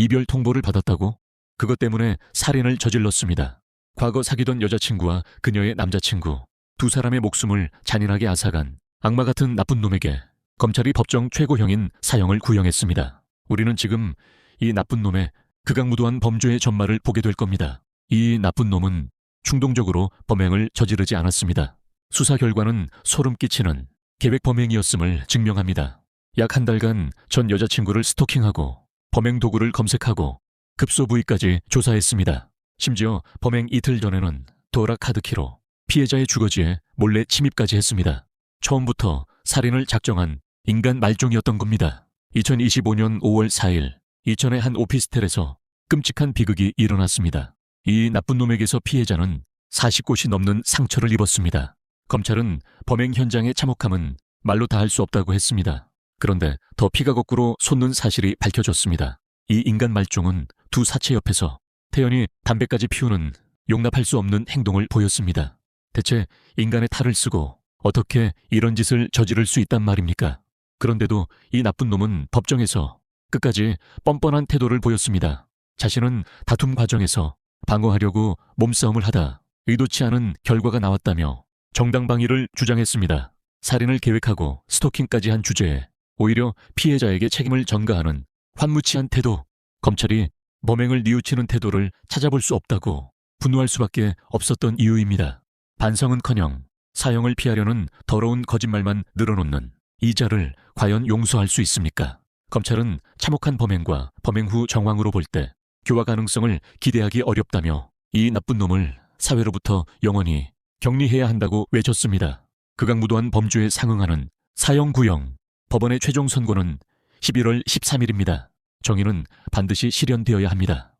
이별 통보를 받았다고? 그것 때문에 살인을 저질렀습니다. 과거 사귀던 여자친구와 그녀의 남자친구 두 사람의 목숨을 잔인하게 앗아간 악마 같은 나쁜 놈에게 검찰이 법정 최고형인 사형을 구형했습니다. 우리는 지금 이 나쁜 놈의 극악무도한 범죄의 전말을 보게 될 겁니다. 이 나쁜 놈은 충동적으로 범행을 저지르지 않았습니다. 수사 결과는 소름 끼치는 계획 범행이었음을 증명합니다. 약 한 달간 전 여자친구를 스토킹하고 범행 도구를 검색하고 급소 부위까지 조사했습니다. 심지어 범행 이틀 전에는 도라 카드키로 피해자의 주거지에 몰래 침입까지 했습니다. 처음부터 살인을 작정한 인간 말종이었던 겁니다. 2025년 5월 4일 이천의 한 오피스텔에서 끔찍한 비극이 일어났습니다. 이 나쁜 놈에게서 피해자는 40곳이 넘는 상처를 입었습니다. 검찰은 범행 현장의 참혹함은 말로 다 할 수 없다고 했습니다. 그런데 더 피가 거꾸로 솟는 사실이 밝혀졌습니다. 이 인간 말종은 두 사체 옆에서 태연이 담배까지 피우는 용납할 수 없는 행동을 보였습니다. 대체 인간의 탈을 쓰고 어떻게 이런 짓을 저지를 수 있단 말입니까? 그런데도 이 나쁜 놈은 법정에서 끝까지 뻔뻔한 태도를 보였습니다. 자신은 다툼 과정에서 방어하려고 몸싸움을 하다 의도치 않은 결과가 나왔다며 정당방위를 주장했습니다. 살인을 계획하고 스토킹까지 한 주제에 오히려 피해자에게 책임을 전가하는 환무치한 태도, 검찰이 범행을 뉘우치는 태도를 찾아볼 수 없다고 분노할 수밖에 없었던 이유입니다. 반성은커녕 사형을 피하려는 더러운 거짓말만 늘어놓는 이자를 과연 용서할 수 있습니까? 검찰은 참혹한 범행과 범행 후 정황으로 볼 때 교화 가능성을 기대하기 어렵다며 이 나쁜 놈을 사회로부터 영원히 격리해야 한다고 외쳤습니다. 극악무도한 범죄에 상응하는 사형 구형 법원의 최종 선고는 11월 13일입니다. 정의는 반드시 실현되어야 합니다.